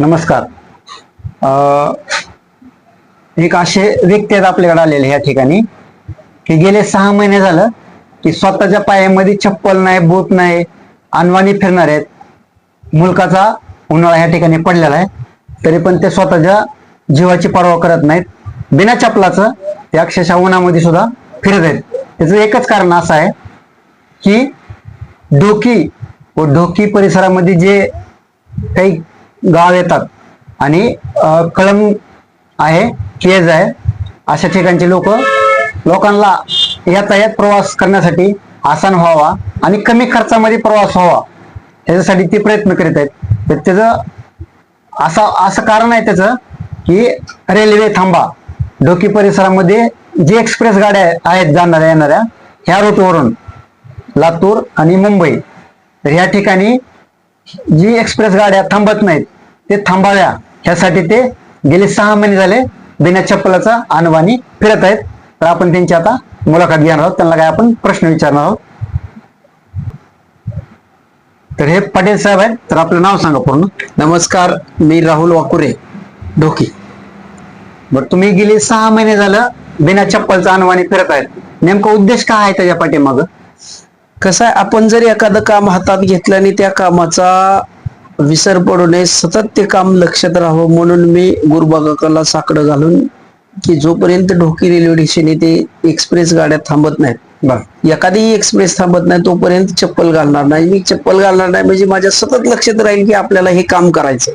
नमस्कार. एक असे व्यक्ती आहेत आपल्याकडे आलेले या ठिकाणी की गेले सहा महिने झालं की स्वतःच्या पायामध्ये चप्पल नाही बूट नाही अनवाणी फिरणार आहेत. मुलकाचा उन्हाळा ह्या ठिकाणी पडलेला आहे तरी पण ते स्वतःच्या जीवाची पर्वा करत नाहीत. बिना चपलाचं ते अक्षरशः उन्हामध्ये सुद्धा फिरत आहेत. त्याचं एकच कारण असं आहे की डोकी व ढोकी परिसरामध्ये जे काही गाव येतात. आणि कळम आहे केज आहे अशा ठिकाणचे लोक लोकांना यातायात प्रवास करण्यासाठी आसान व्हावा आणि कमी खर्चामध्ये प्रवास व्हावा. त्याच्यासाठी ते प्रयत्न करीत आहेत. तर त्याचं असं असं कारण आहे त्याचं की रेल्वे थांबा. डोकी परिसरामध्ये जे एक्सप्रेस गाड्या आहेत जाणाऱ्या येणाऱ्या ह्या रूटवरून लातूर आणि मुंबई. तर ह्या ठिकाणी जी एक्सप्रेस गाड्या थांबत नाहीत ते थांबाव्या. ह्यासाठी ते गेले सहा महिने झाले बिना चप्पलाचा आणवाणी फिरत आहेत. तर आपण त्यांची आता मुलाखत घेणार आहोत. त्यांना काय आपण प्रश्न विचारणार आहोत. तर हे पटेल साहेब आहेत. तर आपलं नाव सांगा पूर्ण. नमस्कार मी राहुल वाकुरे ढोकी. बरं तुम्ही गेले सहा महिने झालं बिना चप्पलचा आणवाणी फिरत आहेत. नेमका उद्देश काय आहे त्याच्या पाठीमागं? कसं आहे आपण जर एखादं काम हातात घेतलं आणि त्या कामाचा विसर पडू नये सतत ते काम लक्षात राहावं. म्हणून मी गुरुबागाकाला साकडं घालून की जोपर्यंत ढोकी रेल्वे स्टेशन येथे एक्सप्रेस गाड्या थांबत नाहीत एखादी एक्सप्रेस थांबत नाही तोपर्यंत चप्पल घालणार नाही. मी चप्पल घालणार नाही म्हणजे माझ्या सतत लक्षात राहील की आपल्याला हे काम करायचं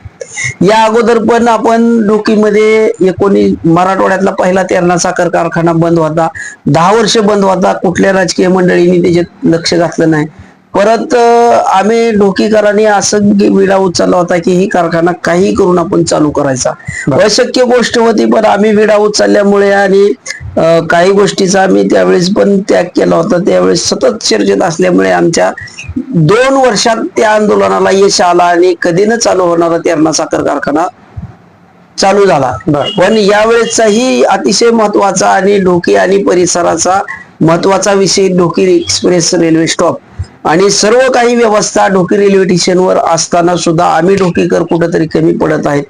या अगोदर पण आपण डोकीमध्ये एकोणी मराठवाड्यातला पहिला तेरणा साखर कारखाना बंद होता. दहा वर्ष बंद होता. कुठल्या राजकीय मंडळींनी त्याच्यात लक्ष घातलं नाही. परत आम्ही डोकीकरांनी असं विडा उचलला होता की ही कारखाना काही करून आपण चालू करायचा. अशक्य गोष्ट होती पण आम्ही विडा उचलल्यामुळे आणि काही गोष्टीचा आम्ही त्यावेळेस पण त्याग केला होता. त्यावेळेस सतत चर्चेत असल्यामुळे आमच्या दोन वर्षात त्या आंदोलनाला यश आला आणि कधी न चालू होणारा तेरणा साखर कारखाना चालू झाला. पण यावेळेसचाही अतिशय महत्त्वाचा आणि ढोकी आणि परिसराचा महत्त्वाचा विषय ढोकी एक्सप्रेस रेल्वे स्टॉप. आणि सर्व काही व्यवस्था ढोकी रेल्वे स्टेशनवर असताना सुद्धा आम्ही ढोकीकर कुठेतरी कमी पडत आहेत.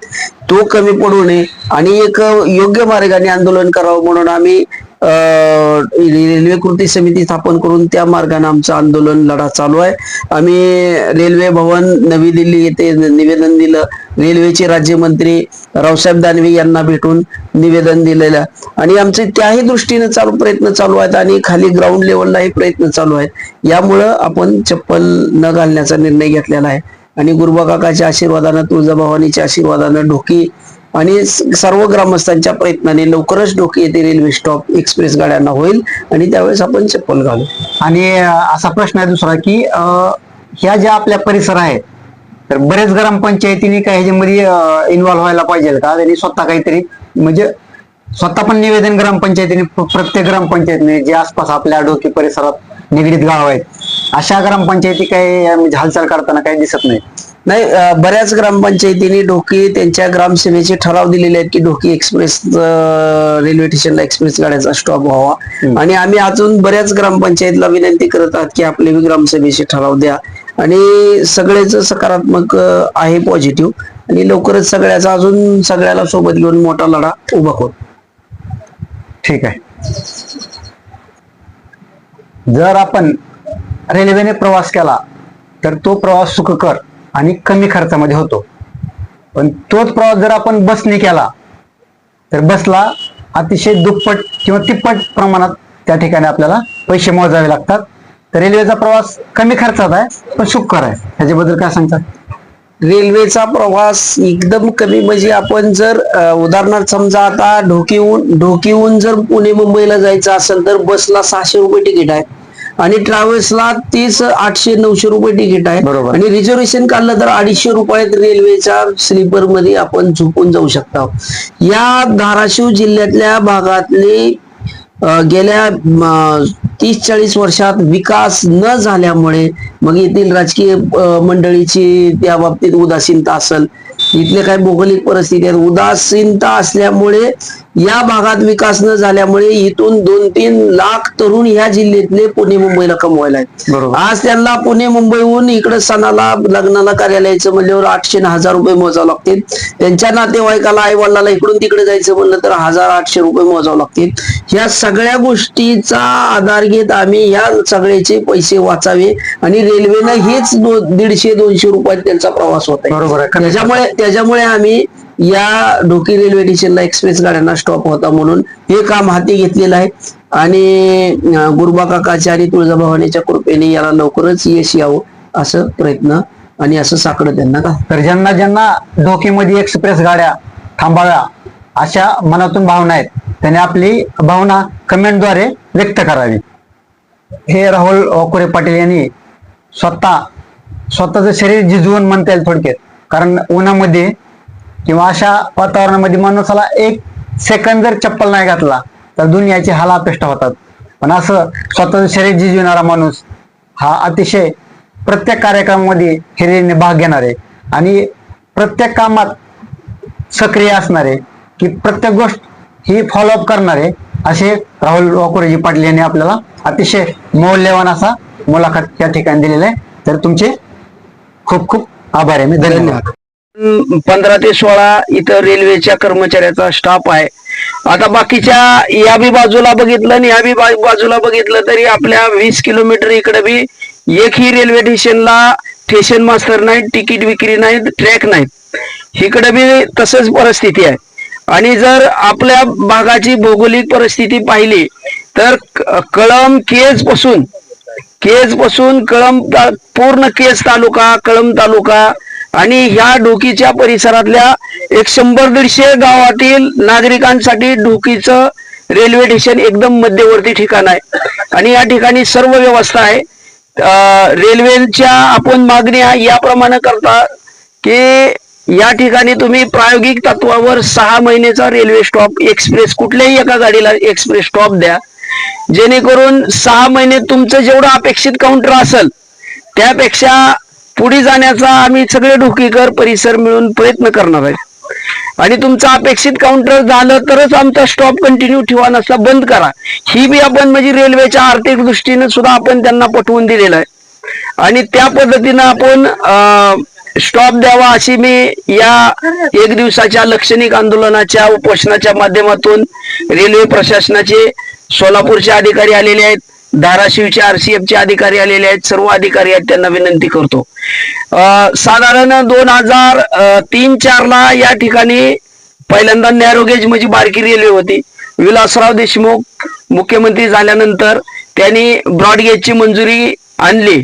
तो कमी पडू नये आणि एक योग्य मार्गाने आंदोलन करावं म्हणून आम्ही रेल्वे कृती समिती स्थापन करून त्या मार्गाने आमचं आंदोलन लढा चालू आहे. आम्ही रेल्वे भवन नवी दिल्ली येथे निवेदन दिलं. रेल्वेचे राज्यमंत्री रावसाहेब दानवे यांना भेटून निवेदन दिलेलं. आणि आमचे त्याही दृष्टीने चालू प्रयत्न चालू आहेत आणि खाली ग्राउंड लेवललाही प्रयत्न चालू आहेत. यामुळं आपण चप्पल न घालण्याचा निर्णय घेतलेला आहे. आणि गुरुबा काकाच्या आशीर्वादानं तुळजाभवानीच्या आशीर्वादानं ढोकी आणि सर्व ग्रामस्थांच्या प्रयत्नाने लवकरच डोके येथे रेल्वे स्टॉप एक्सप्रेस गाड्यांना होईल आणि त्यावेळेस आपण चप्पल घालू. आणि असा प्रश्न आहे दुसरा की अं, ह्या ज्या आपल्या परिसर आहेत तर बरेच ग्रामपंचायतीने काही ह्याच्यामध्ये इन्व्हॉल्व्ह व्हायला पाहिजे का? त्यांनी स्वतः काहीतरी म्हणजे स्वतः पण निवेदन ग्रामपंचायतीने प्रत्येक ग्रामपंचायतीने जे आसपास आपल्या डोकी परिसरात निगडीत गाव आहेत अशा ग्रामपंचायती काही म्हणजे हालचाल करताना काही दिसत नाही? नाही बऱ्याच ग्रामपंचायतींनी ढोकी त्यांच्या ग्रामसेनेचे ठराव दिलेले आहेत की ढोकी एक्सप्रेस रेल्वे स्टेशनला एक्सप्रेस गाड्याचा स्टॉप व्हावा. आणि आम्ही अजून बऱ्याच ग्रामपंचायतला विनंती करत आहात की आपले बी ग्रामसभेचे ठराव द्या. आणि सगळेच सकारात्मक आहे पॉझिटिव्ह. आणि लवकरच सगळ्याचा अजून सगळ्याला सोबत घेऊन मोठा लढा उभा करू. ठीक आहे. जर आपण रेल्वेने प्रवास केला तर तो प्रवास सुखकर आणि कमी खर्चामध्ये होतो. पण तोच प्रवास जर आपण बसने केला तर बसला अतिशय दुप्पट किंवा तिप्पट प्रमाणात त्या ठिकाणी आपल्याला पैसे मोजावे लागतात. तर रेल्वेचा प्रवास कमी खर्चात आहे पण सुखकर आहे. ह्याच्याबद्दल काय सांगतात रेल्वेचा प्रवास एकदम कमी म्हणजे आपण जर उदाहरणार्थ समजा आता ढोकीहून ढोकीहून जर पुणे मुंबईला जायचं असेल तर बसला सहाशे रुपये तिकीट आहे. आणि ट्रॅव्हल्सला तीस आठशे नऊशे रुपये तिकीट आहे. बरोबर. आणि रिझर्वेशन काढलं तर अडीचशे रुपयात रेल्वेच्या स्लीपरमध्ये आपण झोपून जाऊ शकता. या धाराशिव जिल्ह्यातल्या भागातले गेल्या तीस चाळीस वर्षात विकास न झाल्यामुळे मग येथील राजकीय मंडळीची त्या बाबतीत उदासीनता असेल. इथले काही भौगोलिक परिस्थिती आहेत. उदासीनता असल्यामुळे या भागात विकास न झाल्यामुळे इथून दोन तीन लाख तरुण ह्या जिल्ह्यातले पुणे मुंबईला कमवायला आहेत. आज त्यांना पुणे मुंबईहून इकडे सणाला लग्नाला कार्यालयाचं म्हणल्यावर आठशे न हजार रुपये मोजावं लागतील त्यांच्या नातेवाईकाला आई वडिलाला इकडून तिकडे जायचं म्हणलं तर हजार आठशे रुपये मोजावं लागतील ह्या सगळ्या गोष्टीचा आधार घेत आम्ही ह्या सगळ्याचे पैसे वाचावे आणि रेल्वेनं हेच दीडशे दोनशे रुपयात त्यांचा प्रवास होत. त्याच्यामुळे त्याच्यामुळे आम्ही या ढोकी रेल्वे स्टेशनला एक्सप्रेस गाड्यांना स्टॉप होता म्हणून हे काम हाती घेतलेलं आहे. आणि गुरुबा काकाच्या आणि तुळजाभवानीच्या कृपेने याला लवकरच यश यावं असं प्रयत्न आणि असं साकडं त्यांना का? तर ज्यांना ज्यांना ढोकीमध्ये एक्सप्रेस गाड्या थांबाव्या अशा मनातून भावना आहेत त्यांनी आपली भावना कमेंटद्वारे व्यक्त करावी. हे राहुल वाकुरे पाटील यांनी स्वतः स्वतःचं शरीर जिजवून म्हणता येईल थोडक्यात. कारण उन्हामध्ये किंवा अशा वातावरणामध्ये माणसाला एक सेकंद जर चप्पल नाही घातला तर दुनियाची हाला अपेष्टा होतात. पण असं स्वतःचं शरीर जिजविणारा माणूस हा अतिशय प्रत्येक कार्यक्रमामध्ये हिरेने भाग घेणार आहे आणि प्रत्येक कामात सक्रिय असणारे की प्रत्येक गोष्ट ही फॉलोअप करणारे असे राहुल वाकुरेजी पाटील यांनी आपल्याला अतिशय मौल्यवान असा मुलाखत या ठिकाणी दिलेला आहे. तर तुमचे खूप खूप आभार आहे. मी धन्यवाद. पंधरा ते सोळा इथं रेल्वेच्या कर्मचाऱ्याचा स्टाफ आहे. आता बाकीच्या या बी बाजूला बघितलं आणि या बी बाजूला बघितलं तरी आपल्या वीस किलोमीटर इकडे बी एकही रेल्वे स्टेशनला स्टेशन मास्तर नाही तिकीट विक्री नाही ट्रॅक नाहीत. इकडे बी तसंच परिस्थिती आहे. आणि जर आपल्या भागाची भौगोलिक परिस्थिती पाहिली तर कळम केजपासून केजपासून कळम पूर्ण केज तालुका कळम तालुका आणि ह्या डोकीच्या परिसरातल्या एक शंभर दीडशे गावातील नागरिकांसाठी डोकीचं रेल्वे स्टेशन एकदम मध्यवर्ती ठिकाण आहे. आणि या ठिकाणी सर्व व्यवस्था आहे. रेल्वेच्या आपण मागण्या याप्रमाणे करता की या ठिकाणी तुम्ही प्रायोगिक तत्वावर सहा महिन्याचा रेल्वे स्टॉप एक्सप्रेस कुठल्याही एका गाडीला एक्सप्रेस स्टॉप द्या. जेणेकरून सहा महिने तुमचं जेवढं अपेक्षित काउंटर असेल त्यापेक्षा पुढे जाण्याचा आम्ही सगळे ढोकीकर परिसर मिळून प्रयत्न करणार आहे. आणि तुमचा अपेक्षित काउंटर झालं तरच आमचा स्टॉप कंटिन्यू ठेवा नसता बंद करा. ही बी आपण म्हणजे रेल्वेच्या आर्थिक दृष्टीने सुद्धा आपण त्यांना पटवून दिलेलं आहे. आणि त्या पद्धतीनं आपण स्टॉप द्यावा अशी मी या एक दिवसाच्या लक्षणिक आंदोलनाच्या उपोषणाच्या माध्यमातून रेल्वे प्रशासनाचे सोलापूरचे अधिकारी आलेले आहेत. धाराशिवचे आरसीएफचे अधिकारी आलेले आहेत. सर्व अधिकारी आहेत त्यांना विनंती करतो. साधारण दोन हजार तीन चार ला या ठिकाणी पहिल्यांदा नॅरोगेज म्हणजे बारकी रेल्वे होती. विलासराव देशमुख मुख्यमंत्री झाल्यानंतर त्यांनी ब्रॉडगेजची मंजुरी आणली.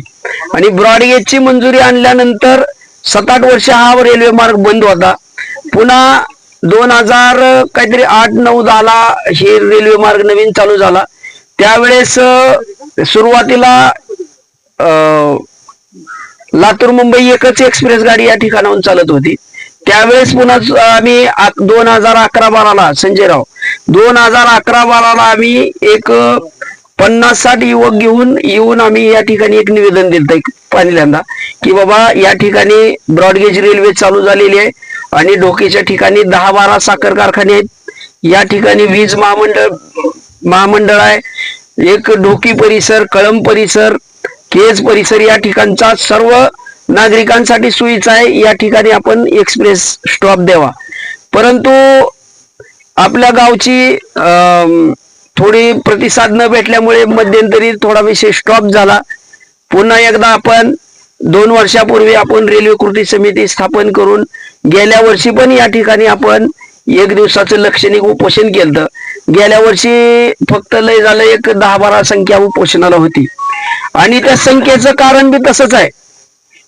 आणि ब्रॉडगेजची मंजुरी आणल्यानंतर सात आठ वर्ष हा रेल्वे मार्ग बंद होता. पुन्हा दोन हजार काहीतरी आठ नऊ दहाला हे रेल्वे मार्ग नवीन चालू झाला. त्यावेळेस सुरुवातीला लातूर मुंबई एकच एक्सप्रेस गाडी या ठिकाणाहून चालत होती. त्यावेळेस पुन्हा आम्ही दोन हजार अकरा बाराला संजयराव दोन हजार अकरा बाराला आम्ही एक पन्नास साठ युवक घेऊन येऊन आम्ही या ठिकाणी एक निवेदन दिलं पहिल्यांदा की बाबा या ठिकाणी ब्रॉडगेज रेल्वे चालू झालेली आहे आणि डोकेच्या ठिकाणी दहा बारा साखर कारखाने आहेत. या ठिकाणी वीज महामंडळ महामंडळ आहे. एक डोकी परिसर कळम परिसर केज परिसर या ठिकाणचा सर्व नागरिकांसाठी सोयीचा आहे. या ठिकाणी आपण एक्सप्रेस स्टॉप द्यावा. परंतु आपल्या गावची अं, थोडी प्रतिसाद न भेटल्यामुळे मध्यंतरी थोडा विषय स्टॉप झाला. पुन्हा एकदा आपण दोन वर्षापूर्वी आपण रेल्वे कृती समिती स्थापन करून गेल्या वर्षी पण या ठिकाणी आपण एक दिवसाचं लक्षणिक उपोषण केलं गेल्या वर्षी फक्त लय झालं एक दहा बारा संख्या उपोषणाला होती. आणि त्या संख्येचं कारण बी तसंच आहे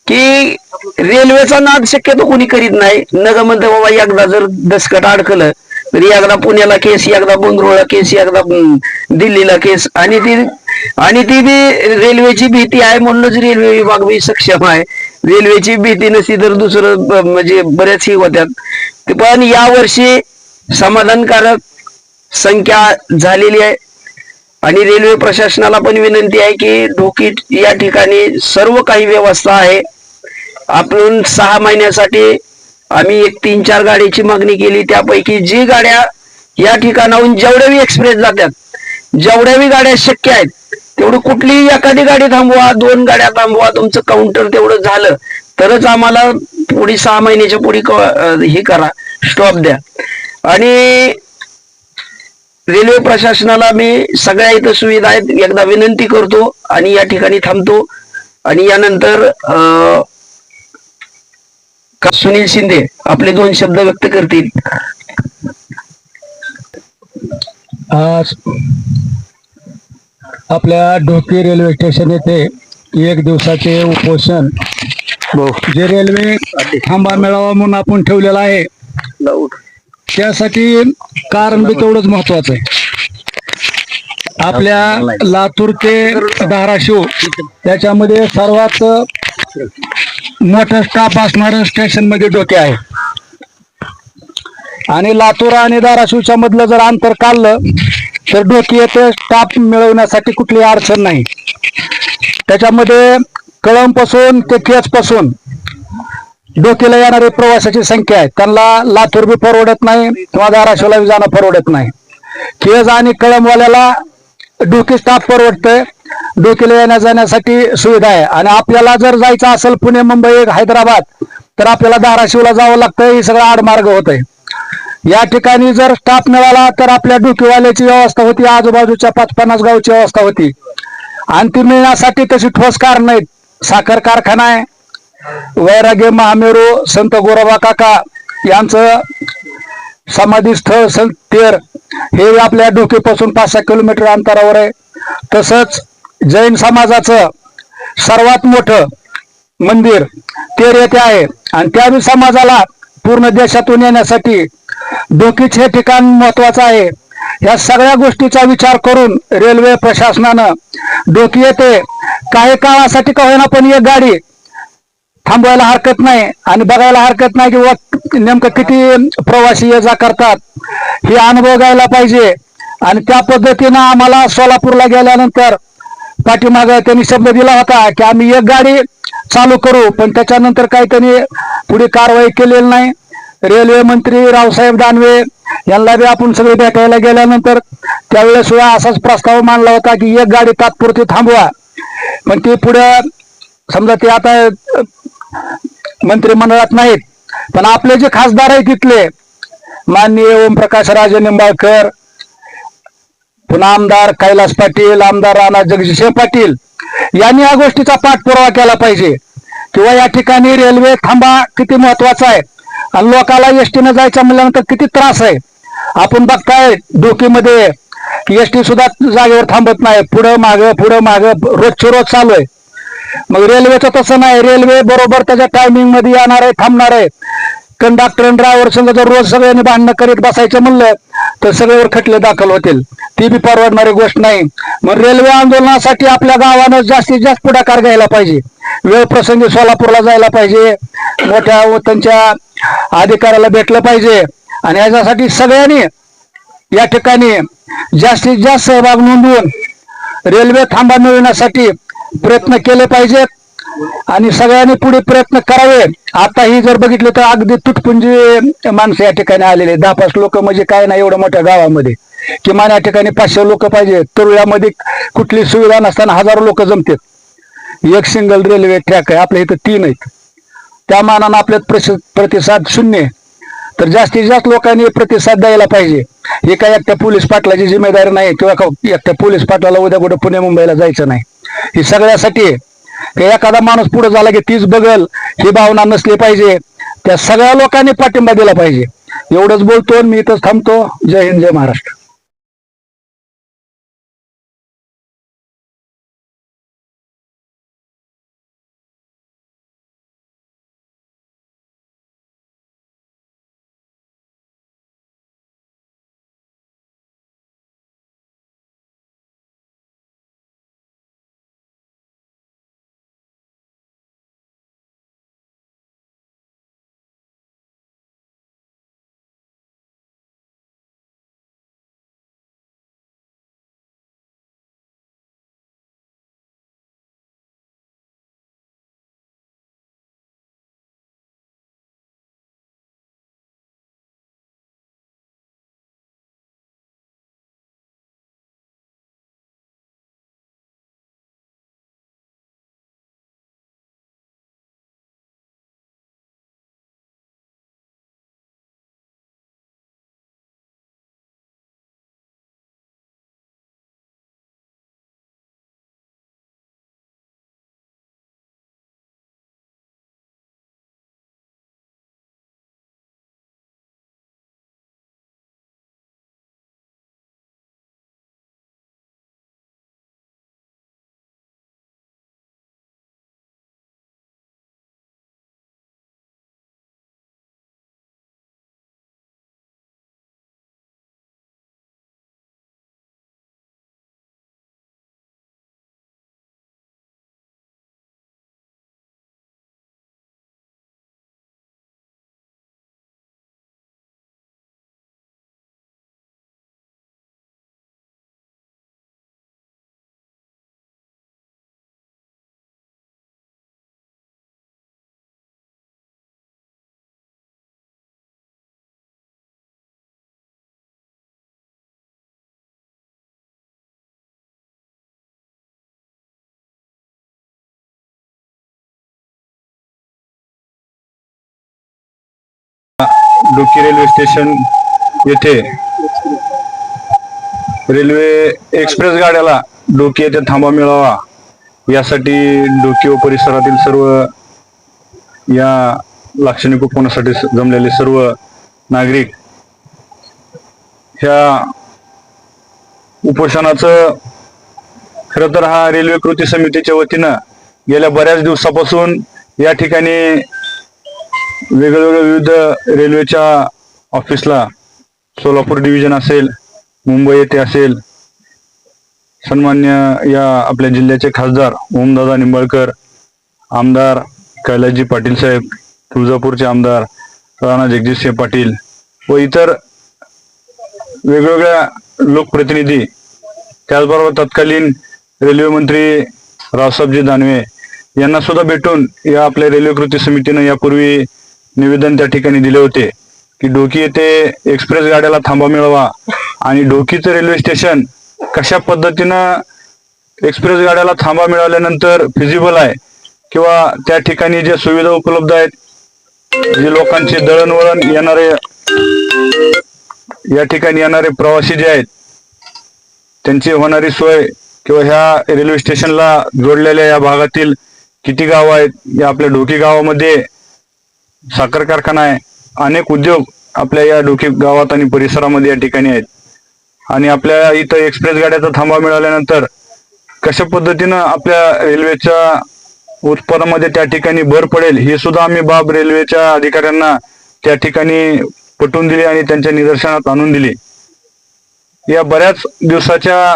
की रेल्वेचा नाद शक्यतो कोणी करीत नाही. नग म्हणतं बाबा एकदा जर दसकट अडकलं तरी एकदा पुण्याला केस एकदा गोंधळला केस एकदा दिल्लीला केस. आणि ती आणि ती बी रेल्वेची भीती आहे म्हणूनच रेल्वे विभाग बी सक्षम आहे. रेल्वेची भीती नसती तर दुसरं म्हणजे बऱ्याच ही होत्यात. पण यावर्षी समाधानकारक संख्या झालेली आहे. आणि रेल्वे प्रशासनाला पण विनंती आहे की डोकी या ठिकाणी सर्व काही व्यवस्था आहे. आपण सहा महिन्यासाठी आम्ही एक तीन चार गाडीची मागणी केली. त्यापैकी जी गाड्या या ठिकाणाहून जेवढ्याही एक्सप्रेस जातात जेवढ्याही गाड्या शक्य आहेत तेवढी कुठलीही एखादी गाडी थांबवा दोन गाड्या थांबवा तुमचं काउंटर तेवढं झालं तरच आम्हाला पुढे सहा महिन्याच्या पुढे हे करा. स्टॉप द्या. आणि रेल्वे प्रशासनाला मी सगळ्या इथं सुविधा आहेत. एकदा विनंती करतो आणि या ठिकाणी थांबतो. आणि यानंतर अं, का- सुनील शिंदे आपले दोन शब्द व्यक्त करतील. आज आपल्या ढोकी रेल्वे स्टेशन येथे एक दिवसाचे उपोषण हो. जे रेल्वे थांबा मेळावा म्हणून आपण ठेवलेला आहे त्यासाठी कारण बी तेवढंच महत्वाचं आहे. आपल्या लातूर ते धाराशिव त्याच्यामध्ये सर्वात मोठं स्टाफ असणार स्टेशनमध्ये म्हणजे डोके आहे. आणि लातूर आणि धाराशिवच्या मधलं जर अंतर काढलं तर डोके येते स्टाफ मिळवण्यासाठी कुठली अडचण नाही. त्याच्यामध्ये कळमपासून ते केजपासून डोकीला येणारे प्रवासाची संख्या आहे. त्यांना लातूर बी परवडत नाही किंवा धाराशिवला बी जाणं परवडत नाही. केज आणि कळमवाल्याला डोकी स्टाफ परवडतंय. डोकीला येण्या जाण्यासाठी सुविधा आहे. आणि आपल्याला जर जायचं असेल पुणे मुंबई हैदराबाद तर आपल्याला धाराशिवला जावं लागतं हे सगळं आडमार्ग होत आहे या ठिकाणी जर स्टाफ मिळाला तर आपल्या डोकीवाल्याची व्यवस्था होती. आजूबाजूच्या पाच पन्नास गावची व्यवस्था होती. आणि ती मिळण्यासाठी तशी ठोस कारण नाहीत साखर कारखाना आहे. वैराग्य महामेरू संत गोरोबा काका यांचं समाधी स्थळ संत तेर हे आपल्या डोकेपासून पाच सहा किलोमीटर अंतरावर आहे. तसंच जैन समाजाचं सर्वात मोठं मंदिर तेर येथे आहे. आणि त्या समाजाला पूर्ण देशातून येण्यासाठी डोकीच हे ठिकाण महत्वाचं आहे. या सगळ्या गोष्टीचा विचार करून रेल्वे प्रशासनानं डोकी येथे काही काळासाठी का होईना पण एक गाडी थांबवायला हरकत नाही आणि बघायला हरकत नाही की व नेमकं किती प्रवासी ये जा करतात. हे अनुभव घ्यायला पाहिजे. आणि त्या पद्धतीनं आम्हाला सोलापूरला गेल्यानंतर पाठीमाग त्यांनी शब्द दिला होता की आम्ही एक गाडी चालू करू पण त्याच्यानंतर काही त्यांनी पुढे कारवाई केलेली नाही. रेल्वे मंत्री रावसाहेब दानवे यांना बी आपण सगळे भेटायला गेल्यानंतर त्यावेळेस सुद्धा असाच प्रस्ताव मांडला होता की एक गाडी तात्पुरती थांबवा. पण ती पुढे समजा ते आता मंत्रिमंडळात नाहीत. पण आपले जे खासदार आहेत तिथले माननीय ओमप्रकाश राजे निंबाळकर पुन्हा आमदार कैलास पाटील आमदार राणा जगजिशे पाटील यांनी या गोष्टीचा पाठपुरावा केला पाहिजे. किंवा या ठिकाणी रेल्वे थांबा किती महत्त्वाचा आहे. आणि लोकाला एसटीनं जायचं म्हणल्यानंतर किती त्रास आहे. आपण बघताय डोकीमध्ये एस टी सुद्धा जागेवर थांबत नाही. पुढं मागं पुढं मागं रोजचे रोज चालू आहे. मग रेल्वेचं तसं नाही. रेल्वे बरोबर त्याच्या टायमिंगमध्ये येणार आहे थांबणार आहे. कंडक्टर ड्रायव्हर संघ जर रोज सगळ्यांनी भांडणं करीत बसायचं म्हणलं तर सगळ्यावर खटले दाखल होतील. ती बी परवडणारी गोष्ट नाही. मग रेल्वे आंदोलनासाठी आपल्या गावानं जास्तीत जास्त पुढाकार घ्यायला पाहिजे. वेळ प्रसंगी सोलापूरला जायला पाहिजे. मोठ्या व त्यांच्या अधिकाऱ्याला भेटलं पाहिजे. आणि याच्यासाठी सगळ्यांनी या ठिकाणी जास्तीत जास्त सहभाग नोंदवून रेल्वे थांबा मिळवण्यासाठी प्रयत्न केले पाहिजेत आणि सगळ्यांनी पुढे प्रयत्न करावे. आता ही जर बघितलं तर अगदी तुटपुंजी माणसं या ठिकाणी आलेले दहा पाच लोक म्हणजे काय नाही एवढ्या मोठ्या गावामध्ये. किमान या ठिकाणी पाचशे लोक पाहिजे. तरुळ्यामध्ये कुठली सुविधा नसताना हजारो लोक जमतात. एक सिंगल रेल्वे ट्रॅक आहे. आपल्या इथं तीन आहेत. त्या मानानं आपल्यात प्रतिसाद शून्य आहे. तर जास्तीत जास्त लोकांनी प्रतिसाद द्यायला पाहिजे. हे काय एकट्या पोलीस पाटलाची जिम्मेदारी नाही किंवा का- एकट्या पोलीस पाटलाला उद्या कुठं पुणे मुंबईला जायचं नाही. ही सगळ्यासाठी की एखादा माणूस पुढे झाला की तीच बघल ही भावना नसली पाहिजे. त्या सगळ्या लोकांनी पाठिंबा दिला पाहिजे. एवढंच बोलतो आणि मी इथंच थांबतो. जय हिंद जय महाराष्ट्र. डोकी रेल्वे स्टेशन येथे. रेल्वे एक्सप्रेस गाड्याला डोकी येथे थांबा मिळावा. यासाठी डोकी व परिसरातील सर्व या लाक्षणिक उपवनासाठी जमलेले सर्व नागरिक ह्या उपोषणाचं खरं तर हा रेल्वे कृती समितीच्या वतीनं गेल्या बऱ्याच दिवसापासून या ठिकाणी वेगवेगळ्या विविध रेल्वेच्या ऑफिसला सोलापूर डिव्हिजन असेल मुंबई येथे असेल. सन्मान्य या आपल्या जिल्ह्याचे खासदार ओमदादा निंबाळकर आमदार कैलासजी पाटील साहेब तुळजापूरचे आमदार राणा जगजितसिंह पाटील व इतर वेगवेगळ्या लोकप्रतिनिधी. त्याचबरोबर तत्कालीन रेल्वे मंत्री रावसाहेबजी दानवे यांना सुद्धा भेटून या आपल्या रेल्वे कृती समितीनं यापूर्वी निवेदन त्या ठिकाणी दिले होते की डोकी येथे एक्सप्रेस गाड्याला थांबा मिळवा. आणि डोकीचं रेल्वे स्टेशन कशा पद्धतीनं एक्सप्रेस गाड्याला थांबा मिळाल्यानंतर फिजिबल आहे? किंवा त्या ठिकाणी ज्या सुविधा उपलब्ध आहेत जे लोकांचे दळणवळण येणारे या ठिकाणी येणारे प्रवासी जे आहेत त्यांची होणारी सोय किंवा ह्या रेल्वे स्टेशनला जोडलेल्या या भागातील किती गाव आहेत या आपल्या ढोकी गावामध्ये साखर कारखाना आहे. अनेक उद्योग आपल्या या डोके गावात आणि परिसरामध्ये या ठिकाणी आहेत. आणि आपल्या इथं एक्सप्रेस गाड्याचा थांबा मिळाल्यानंतर कशा पद्धतीनं आपल्या रेल्वेच्या उत्पादनामध्ये त्या ठिकाणी भर पडेल हे सुद्धा आम्ही बाब रेल्वेच्या अधिकाऱ्यांना त्या ठिकाणी पटवून दिली आणि त्यांच्या निदर्शनात आणून दिली. या बऱ्याच दिवसाच्या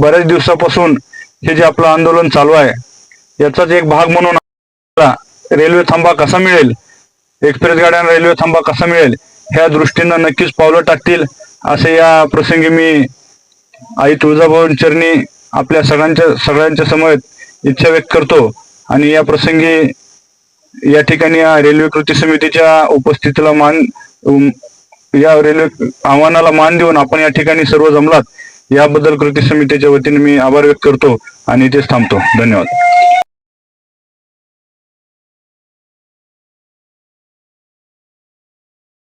बऱ्याच दिवसापासून हे जे आपलं आंदोलन चालू आहे याचाच एक भाग म्हणून रेल्वे थांबा कसा मिळेल? एक्सप्रेस गाड्यांना रेल्वे थांबा कसा मिळेल? ह्या दृष्टीनं नक्कीच पावलं टाकतील. असे या प्रसंगी मी आई तुळजाभवन चरणी आपल्या सगळ्यांच्या सगळ्यांच्या समोर इच्छा व्यक्त करतो. आणि या प्रसंगी या ठिकाणी या रेल्वे कृती समितीच्या उपस्थितीला मान या रेल्वे आव्हानाला मान देऊन आपण या ठिकाणी सर्व जमलात. याबद्दल कृती समितीच्या वतीने मी आभार व्यक्त करतो आणि इथेच थांबतो. धन्यवाद.